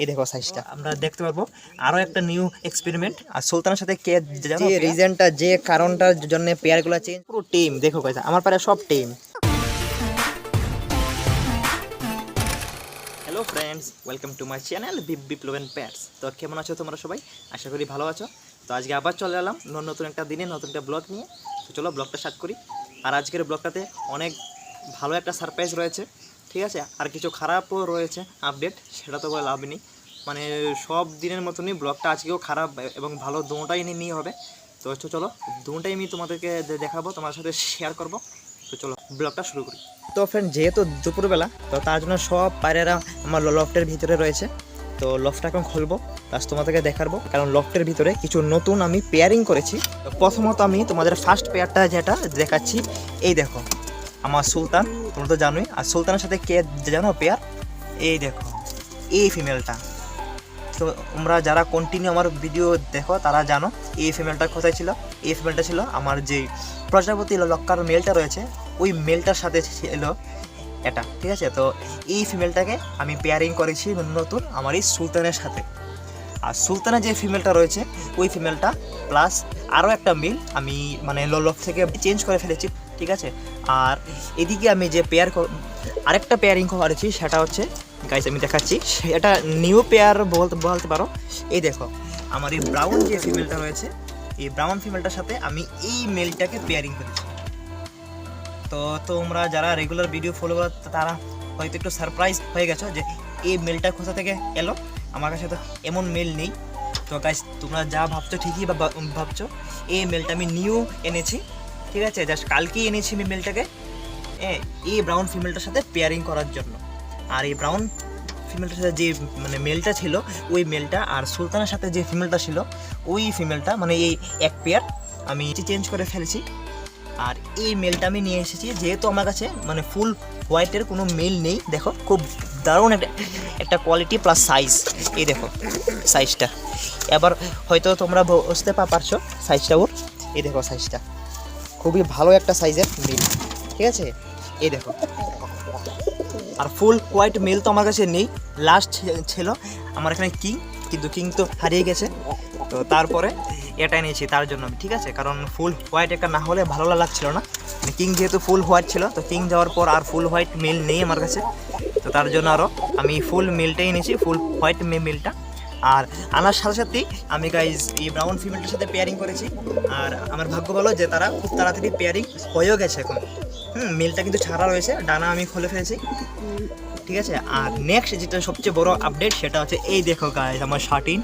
এই দেখো সাইজটা আমরা দেখতে পারব। আরও একটা নিউ এক্সপেরিমেন্ট আর সুলতানের সাথে কে যে রিজনটা যে কারণটার জন্য পেয়ারগুলো চেঞ্জ পুরো টিম দেখো গাইস আমার পারে সব team hello friends welcome to my channel beep বিপ্লবেন প্যাটস তো কেমন আছো তোমরা সবাই? আশা করি ভালো আছো। তো আজকে আবার চলে এলাম নতুন একটা দিনে নতুন একটা ব্লগ নিয়ে। তো চলো ব্লগটা স্টার্ট করি। আর আজকের ব্লগটাতে অনেক ভালো একটা সারপ্রাইজ রয়েছে। ঠিক আছে? আর কিছু খারাপও রয়েছে আপডেট সেটা তো বলে লাভ নেই। মানে সব দিনের মতনই ব্লগটা আজকেও খারাপ এবং ভালো দুটাই নিয়ে হবে। তো চ- চলো, দুটাই আমি তোমাদেরকে দেখাবো তোমার সাথে শেয়ার করব। তো চলো ব্লগটা শুরু করি। তো ফ্রেন্ড যেহেতু দুপুরবেলা, তো তার জন্য সব পায়রারা আমার লফটের ভিতরে রয়েছে। তো লফটা এখন খুলবো প্লাস তোমাদেরকে দেখাবো। কারণ লফটের ভিতরে কিছু নতুন আমি পেয়ারিং করেছি। প্রথমত আমি তোমাদের ফার্স্ট পেয়ারটা যেটা দেখাচ্ছি, এই দেখো, আমার সুলতান। তোমরা তো জানোই। আর সুলতানের সাথে কে জানো পেয়ার এই দেখো, এই ফিমেলটা তো তোমরা যারা কন্টিনিউ আমার ভিডিও দেখো, তারা জানো এই ফিমেলটা কোথায় ছিল? এই ফিমেলটা ছিল আমার যে প্রজাপতি লক্কার মেলটা রয়েছে, ওই মেলটার সাথে ছিল এটা, ঠিক আছে? তো এই ফিমেলটাকে আমি পেয়ারিং করেছি নতুন আমার এই সুলতানের সাথে। আর সুলতানের যে ফিমেলটা রয়েছে, ওই ফিমেলটা প্লাস আরও একটা মিল আমি মানে ললফ থেকে চেঞ্জ করে ফেলেছি, ঠিক আছে? আর এদিকে আমি যে পেয়ার আরেকটা পেয়ারিং করেছি, সেটা হচ্ছে গাইস আমি দেখাচ্ছি, এটা নিউ পেয়ার বলতে বলতে পারো। এই দেখো, আমার এই ব্রাউন যে ফিমেলটা রয়েছে, এই ব্রাউন ফিমেলটার সাথে আমি এই মেলটাকে পেয়ারিং করেছি। তো তোমরা যারা রেগুলার ভিডিও ফলো করো তারা হয়তো একটু সারপ্রাইজ হয়ে গেছো যে এই মেলটা কোথা থেকে এলো। আমার কাছে তো এমন মেল নেই। তো গাইস তোমরা যা ভাবছ ঠিকই বা- ভাবছ, এই মেলটা আমি নিউ এনেছি। ঠিক আছে জাস্ট কালকেই এনেছি আমি মেলটাকে এই ব্রাউন ফিমেলটার সাথে পেয়ারিং করার জন্য। আর এই ব্রাউন ফিমেলটার সাথে যে মানে মেলটা ছিল, ওই মেলটা আর সুলতানের সাথে যে ফিমেলটা ছিল, ওই ফিমেলটা মানে এই এক পেয়ার আমি চেঞ্জ করে ফেলেছি। আর এই মেলটা আমি নিয়ে এসেছি, যেহেতু আমার কাছে মানে ফুল হোয়াইটের কোনো মেল নেই, দেখো, খুব দারুণ একটা একটা কোয়ালিটি প্লাস সাইজ এই দেখো সাইজটা এবার হয়তো তোমরা বুঝতে পারছ সাইজটা ওর। এই দেখো সাইজটা খুবই ভালো একটা সাইজের মিল। ঠিক আছে? এই দেখো। আর ফুল হোয়াইট মিল তো আমার কাছে নেই। লাস্ট ছিল। আমার এখানে কিং কিন্তু কিং তো হারিয়ে গেছে। তো তারপরে এটা নিয়েছি তার জন্য আমি, ঠিক আছে? কারণ ফুল হোয়াইট একটা না হলে ভালো লাগছিল না। কিং যেহেতু ফুল হোয়াইট ছিল তো কিং যাওয়ার পর আর ফুল হোয়াইট মিল নেই আমার কাছে। তো তার জন্য আরও আমি ফুল মিলটাই নিয়েছি ফুল হোয়াইট মেলটা আর আনার সাথে সাথেই আমি গাইজ এই ব্রাউন ফিমেলটার সাথে পেয়ারিং করেছি। আর আমার ভাগ্য ভালো যে তারা খুব তাড়াতাড়ি পেয়ারিং হয়েও গেছে এখন। হুম মেলটা কিন্তু ছাড়া রয়েছে, ডানা আমি খুলে ফেলেছি। ঠিক আছে? আর নেক্সট যেটা সবচেয়ে বড় আপডেট সেটা হচ্ছে, এই দেখো গাইজ আমার শার্টিন।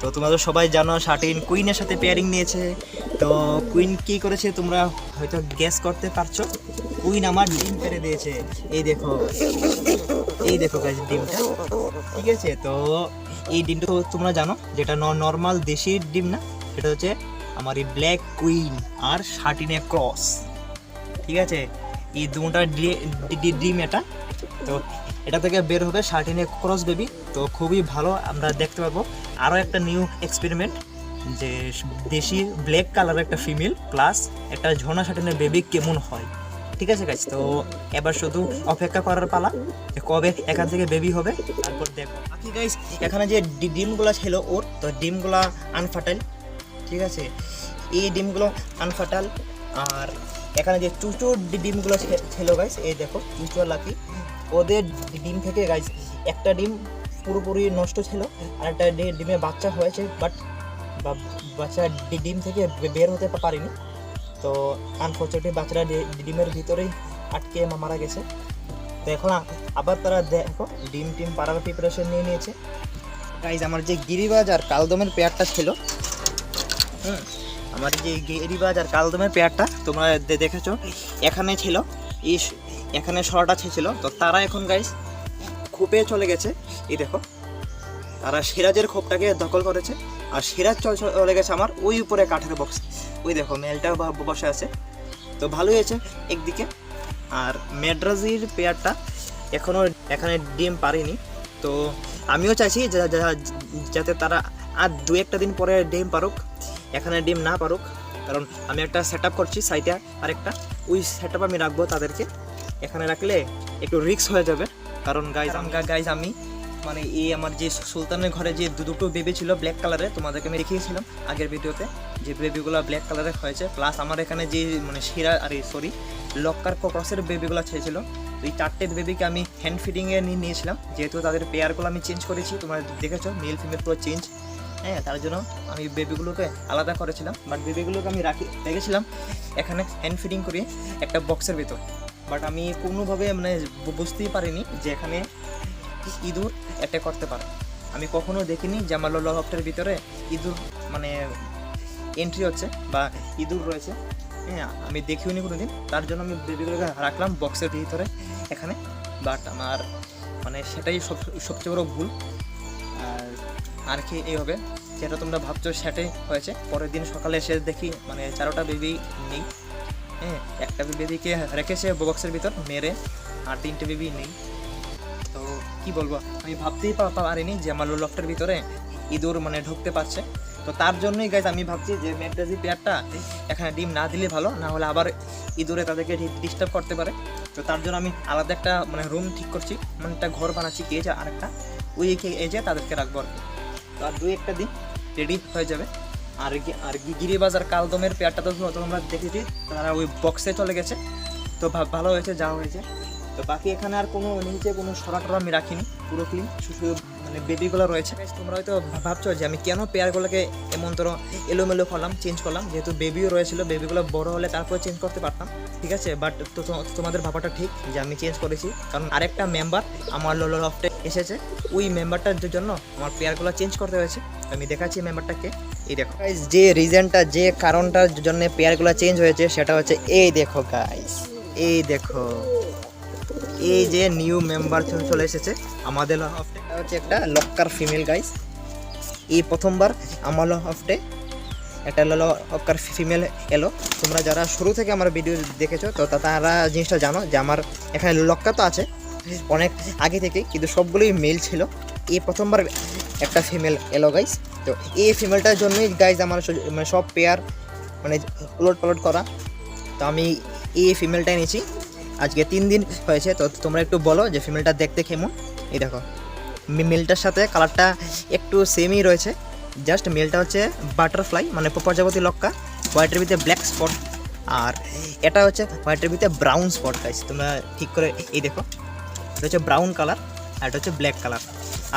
তো তোমরা তো সবাই জানো শার্টিন কুইনের সাথে পেয়ারিং নিয়েছে। তো কুইন কি করেছে তোমরা হয়তো গ্যাস করতে পারছ? কুইন আমার ডিম পেরে দিয়েছে। এই দেখো। এই দেখো গাইজ ডিমটা। ঠিক আছে? তো এই ডিমটা তো তোমরা জানো, যেটা নর্মাল দেশি ডিম না, সেটা হচ্ছে আমার এই ব্ল্যাক কুইন আর শার্টিনের ক্রস ঠিক আছে? এই দুটা ডিম এটা। তো এটা থেকে বের হবে শার্টিনের ক্রস বেবি তো খুবই ভালো, আমরা দেখতে পাবো। আরও একটা নিউ এক্সপেরিমেন্ট যে দেশি ব্ল্যাক কালার একটা ফিমেল প্লাস একটা ঝর্ণা শার্টিনের বেবি কেমন হয়। ঠিক আছে গাছ তো এবার শুধু অপেক্ষা করার পালা যে কবে এখান থেকে বেবি হবে, তারপর দেখো। বাকি গাইস এখানে যে ডিমগুলা ছিল ওর, তো ডিমগুলো আনফার্টাইল ঠিক আছে? এই ডিমগুলো আনফার্টাইল আর এখানে যে চুচুর ডি- ডিমগুলো ছিল গাইস এই দেখো, চুচুর লাকি ওদের ডিম থেকে গাইস একটা ডিম পুরোপুরি নষ্ট ছিল, আর একটা ডিমে বাচ্চা হয়েছে বাট বাচ্চা ডিম থেকে বের হতে পারেনি। তো আনফর্চুনেটলি বাচ্চারা ডিমের ভিতরেই আটকে মারা গেছে। তো এখন আবার তারা দেখো, ডিম টিম পাড়ার প্রিপারেশন নিয়ে নিয়েছে। গাইজ আমার যে গিরিবাজ আর কালদমের পেয়ারটা ছিল, হুম, আমার যে গিরিবাজ আর কালদমের পেয়ারটা তোমরা দেখেছ, এখানে ছিল। এই স- এখানে সরাটা ছিল তো তারা এখন গাইজ খোপে চলে গেছে। এই দেখো, তারা সিরাজের খোপটাকে দখল করেছে। আর সিরাজ চলে গেছে আমার ওই উপরে কাঠের বক্স ওই দেখো মেলটা ব- বসে আছে। তো ভালোই হয়েছে একদিকে। আর মেড্রাজির পেয়ারটা এখনও এখানে ডিম পারেনি তো আমিও চাইছি যাতে তারা আর দু একটা দিন পরে ডিম পারুক এখানে ডিম না পারুক কারণ আমি একটা সেট আপ করছি সাইডে আরেকটা। ওই সেট আপ আমি রাখব তাদেরকে। এখানে রাখলে একটু রিস্ক হয়ে যাবে। কারণ গাইজ গাইজ আমি মানে এই আমার যে সুলতানের ঘরে যে দুটো বেবি ছিল ব্ল্যাক কালারে তোমাদেরকে আমি দেখিয়েছিলাম আগের ভিডিওতে যে বেবিগুলো ব্ল্যাক কালারে হয়েছে প্লাস আমার এখানে যে মানে শিরা, আরে সরি লক্কার ক্রসের বেবিগুলো ছেড়েছিল। তো এই চারটে বেবিকে আমি হ্যান্ড ফিডিংয়ে নিয়ে নিয়েছিলাম। যেহেতু তাদের পেয়ারগুলো আমি চেঞ্জ করেছি, তোমরা দেখেছ মেল ফিমেল পুরো চেঞ্জ হ্যাঁ তার জন্য আমি বেবিগুলোকে আলাদা করেছিলাম। বাট বেবিগুলোকে আমি রাখি, রেখেছিলাম এখানে হ্যান্ড ফিডিং করে একটা বক্সের ভিতর। বাট আমি কোনোভাবে মানে বুঝতেই পারিনি যে এখানে ইঁদুর অ্যাটাক করতে পারে? আমি কখনো দেখিনি আমার লফটের ভিতরে ইঁদুর মানে এন্ট্রি হচ্ছে বা ইঁদুর রয়েছে। হ্যাঁ আমি দেখিও নি কোনোদিন। তার জন্য আমি বেবিগুলোকে রাখলাম বক্সের ভিতরে, এখানে। বাট আমার মানে সেটাই সব, সবচেয়ে বড় ভুল। আর আর কি এইভাবে যেটা তোমরা ভাবছ, সেটাই হয়েছে। পরের দিন সকালে এসে দেখি মানে চারোটা বেবি নেই। হ্যাঁ একটা বেবিকে রেখেছে বক্সের ভিতর, মেরে, আর তিনটে বেবি নেই। কি বলব? আমি ভাবতেই পারিনি যে আমার লফটের ভিতরে ইঁদুর মানে ঢুকতে পারছে। তো তার জন্যই গাইজ আমি ভাবছি যে ম্যাকডাজি পেয়ারটা এখানে ডিম না দিলে ভালো, না হলে আবার ইঁদুরে তাদেরকে ডিস্টার্ব করতে পারে। তো তার জন্য আমি আলাদা একটা মানে রুম ঠিক করছি মানে একটা ঘর বানাচ্ছি, কে কেজ আরেকটা? ওই এজে তাদেরকে রাখব আর তো আর দুই একটা দিন রেডি হয়ে যাবে। আর আর গিরিবাজার কালদমের পেয়ারটা তো তোমরা দেখেছি, তারা ওই বক্সে চলে গেছে। তো ভালো হয়েছে, যা হয়েছে। তো বাকি এখানে আর কোনো নিচে কোনো সরা টরা আমি রাখিনি পুরো ক্লিন শুধু মানে বেবিগুলো রয়েছে। তোমরা হয়তো ভাবছ যে আমি কেন পেয়ারগুলোকে এমন তোর এলোমেলো করলাম চেঞ্জ করলাম? যেহেতু বেবিও রয়েছিল বেবিগুলো বড় হলে তারপরে চেঞ্জ করতে পারতাম ঠিক আছে? বাট তোমাদের ভাবাটা ঠিক যে আমি চেঞ্জ করেছি। কারণ আরেকটা মেম্বার আমার লফটে এসেছে। ওই মেম্বারটার জন্য আমার পেয়ারগুলো চেঞ্জ করতে হয়েছে। আমি দেখাচ্ছি মেম্বারটাকে এই দেখো। Guys, যে রিজনটা যে কারণটার জন্য পেয়ারগুলো চেঞ্জ হয়েছে সেটা হচ্ছে এই দেখো গাইস এই দেখো। এই যে নিউ মেম্বার চলে এসেছে। আমাদের হচ্ছে একটা লক্কার ফিমেল গাইস। এই প্রথমবার আমার লফটে একটা লক্কার ফিমেল এলো। তোমরা যারা শুরু থেকে আমার ভিডিও দেখেছ, তো তারা জিনিসটা জানো যে আমার এখানে লক্কা তো আছে, অনেক আগে থেকে কিন্তু সবগুলোই মেল ছিল। এই প্রথমবার একটা ফিমেল এলো গাইস। তো এই ফিমেলটার জন্যই গাইজ আমার মানে সব পেয়ার মানে উলট পালট করা। তো আমি এই ফিমেলটা এনেছি আজকে তিন দিন হয়েছে, তো তোমরা একটু বলো যে ফিমেলটা দেখতে কেমন? এই দেখো মেলটার সাথে কালারটা একটু সেমই রয়েছে। জাস্ট মেলটা হচ্ছে বাটারফ্লাই মানে প্রজাপতি লক্কা হোয়াইটের ভিতরে ব্ল্যাক স্পট আর এটা হচ্ছে হোয়াইটের ভিতরে ব্রাউন স্পট গাইস তোমরা ঠিক করে এই দেখো, এটা হচ্ছে ব্রাউন কালার আর এটা হচ্ছে ব্ল্যাক কালার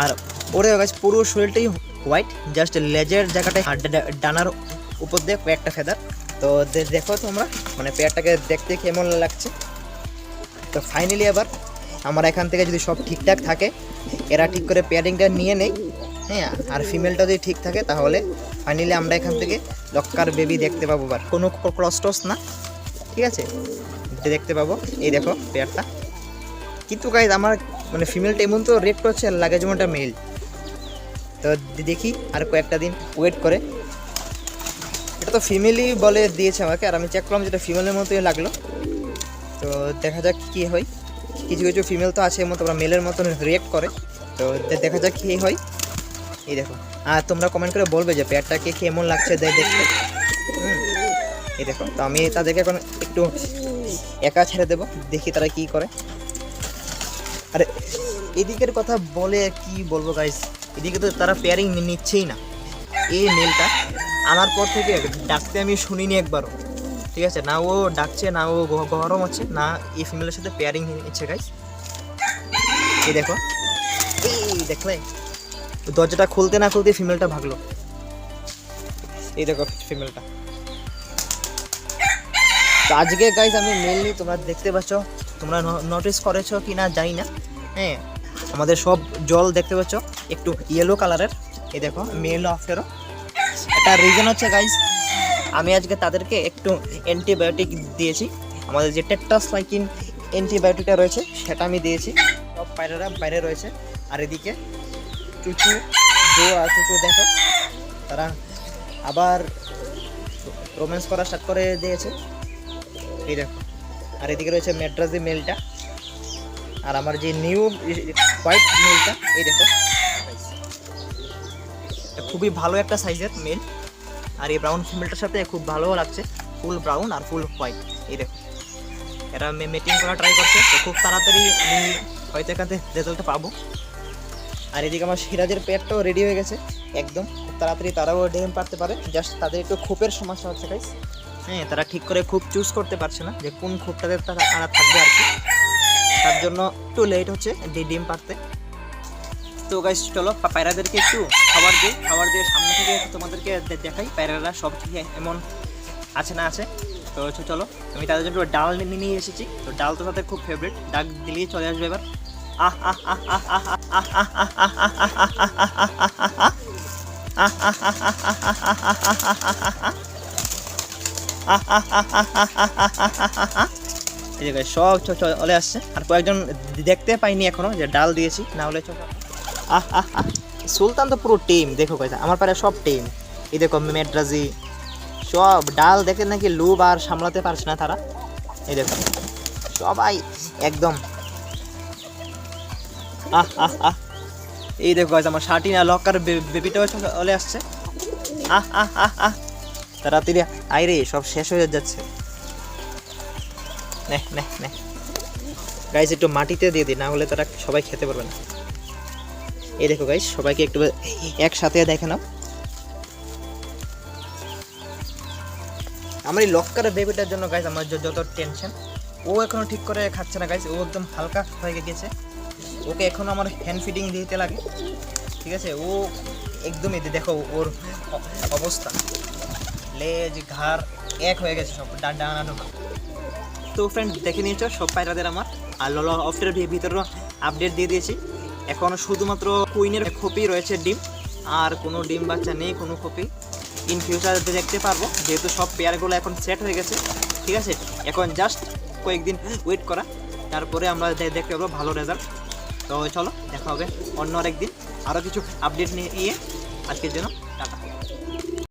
আর ওরে গাছ পুরো শরীরটাই হোয়াইট জাস্ট লেজের জায়গাটায় ডানার উপর দিয়ে কয়েকটা ফেদার তো দেখো তোমরা মানে পেয়ারটাকে দেখতে কেমন লাগছে? তো ফাইনালি এবার আমার এখান থেকে যদি সব ঠিকঠাক থাকে, এরা ঠিক করে পেয়ারিংটা নিয়ে নেই হ্যাঁ আর ফিমেলটা যদি ঠিক থাকে, তাহলে ফাইনালি আমরা এখান থেকে লক্কার বেবি দেখতে পাবো এবার। কোনো ক্রস টস না, ঠিক আছে? দেখতে পাবো, এই দেখো পেয়ারটা কিন্তু গাইজ আমার মানে ফিমেলটা এমন তো রেট আর লাগে যেমনটা মেল তো দেখি আর কয়েকটা দিন ওয়েট করে। এটা তো ফিমেলই বলে দিয়েছে আমাকে, আর আমি চেক করলাম যেটা ফিমেলের মতোই লাগল। তো দেখা যাক কী হয়। কিছু কিছু ফিমেল তো আছে মতো ওরা মেলের মতন রিয়েক্ট করে। তো দেখা যাক কী হয়। এই দেখো। আর তোমরা কমেন্ট করে বলবে যে পেয়ারটাকে কেমন লাগছে দে- দেখতে। এই দেখো। তো আমি তাদেরকে এখন একটু একা ছেড়ে দেবো। দেখি তারা কি করে। আরে, এদিকের কথা বলে কি বলব গাইস এদিকে তো তারা পেয়ারিং নিচ্ছেই না। এই মেলটা আনার পর থেকে ডাকতে আমি শুনিনি একবারও। ঠিক আছে? না ও ডাকছে, না ও গরম হচ্ছে, না এই ফিমেলের সাথে পেয়ারিং নিচ্ছে গাইস এই দেখো। এই দেখলে? দরজাটা খুলতে না খুলতে ফিমেলটা ভাগলো। এই দেখো ফিমেলটা তো আজকে গাইজ আমি মেনলি তোমরা দেখতে পাচ্ছ, তোমরা নোটিস করেছ কি না জানি না। হ্যাঁ আমাদের সব জল দেখতে পাচ্ছ, একটু ইয়েলো কালারের এই দেখো মেল আফটারও একটা রিজন হচ্ছে গাইজ আমি আজকে তাদেরকে একটু অ্যান্টিবায়োটিক দিয়েছি। আমাদের যে টেট্টাসলাইকিন অ্যান্টিবায়োটিকটা রয়েছে, সেটা আমি দিয়েছি। সব পায়রারা বাইরে রয়েছে। আর এদিকে চুচু, জো আর চুচু দেখো, তারা আবার রোম্যান্স করা স্টার্ট করে দিয়েছে। এই দেখো, আর এদিকে রয়েছে মেড্রাসি মেলটা আর আমার যে নিউ হোয়াইট মেলটা এই দেখো। খুবই ভালো একটা সাইজের মেল আর এই ব্রাউন ফিমেলটার সাথে খুব ভালো লাগছে। ফুল ব্রাউন আর ফুল হোয়াইট এই দেখো। এটা মেটিং করা ট্রাই করছে, তো খুব তাড়াতাড়ি আমি হয়তো এখান রেজাল্ট পাবো। আর এদিকে আমার সিরাজের পেটটাও রেডি হয়ে গেছে, একদম। খুব তাড়াতাড়ি তারাও ডিম পারতে পারে। জাস্ট তাদের একটু খোপের সমস্যা হচ্ছে গাইস হ্যাঁ তারা ঠিক করে খুব চুজ করতে পারছে না যে কোন খোপটাতে তারা থাকবে আর কি। তার জন্য একটু লেট হচ্ছে ডিম পারতে তো গাইস চলো পায়রাদেরকে একটু খাবার দিই খাবার দিয়ে সামনে থেকে তোমাদেরকে দেখাই পায়রারা সব ঠিক এমন আছে না আছে তো চলো আমি তাদের জন্য ডাল নিয়ে এসেছি তো ডাল তো তাদের খুব ফেভারিট ডাক দিলেই চলে আসবে এবার আহ আহ আহ আহ আহ আহ আহ আহ এই যে guys, সব চলে আসছে আর কয়েকজন দেখতে পাইনি এখনও যে ডাল দিয়েছি না হলে চল আহ আহ সুলতান তো পুরো টিম দেখো কয়টা আমার পারে সব টিম এই দেখো মেড্রাজি সব ডাল দেখে নাকি লুব আর সামলাতে পারছে না তারা। এই দেখো সবাই একদম। আহ আহ আহ এই দেখো guys, আমার শার্টিনা লকার বেবিটাও চলে আসছে আহ আহ আহ আহ তাড়াতাড়ি আইরে সব শেষ হয়ে যাচ্ছে। নে নে নে। গাইজ একটু মাটিতে দিয়ে দিই না হলে তারা সবাই খেতে পারবে না। এই দেখো গাইজ সবাইকে একটু একসাথে দেখে নাও। আমার এই লক্কার বেবিটার জন্য গাইজ আমার যত টেনশন ও এখনও ঠিক করে খাচ্ছে না গাইজ ও একদম হালকা হয়ে গেছে। ওকে এখনও আমার হ্যান্ড ফিডিং দিতে লাগে। ঠিক আছে? ও একদমই দে- দেখো, ওর অবস্থা। লেজ, ঘাড় এক হয়ে গেছে সব ডা- ডানা ডোনা তো ফ্রেন্ড দেখে নিয়েছো, সব পায়রাদের আমার। আর লল অফটের ভিতরেও আপডেট দিয়ে দিয়েছি। এখন শুধুমাত্র কুইনের খোপি রয়েছে ডিম, আর কোনো ডিম বাচ্চা নেই, কোনো খোপি। ইন ফিউচার দেখতে পারব, যেহেতু সব পেয়ারগুলো এখন সেট হয়ে গেছে, ঠিক আছে? এখন জাস্ট কয়েকদিন ওয়েট করা, তারপরে আমরা দেখতে পাবো ভালো রেজাল্ট তো চলো, দেখা হবে অন্য আরেকদিন। আরও কিছু আপডেট নিয়ে আজকের জন্য।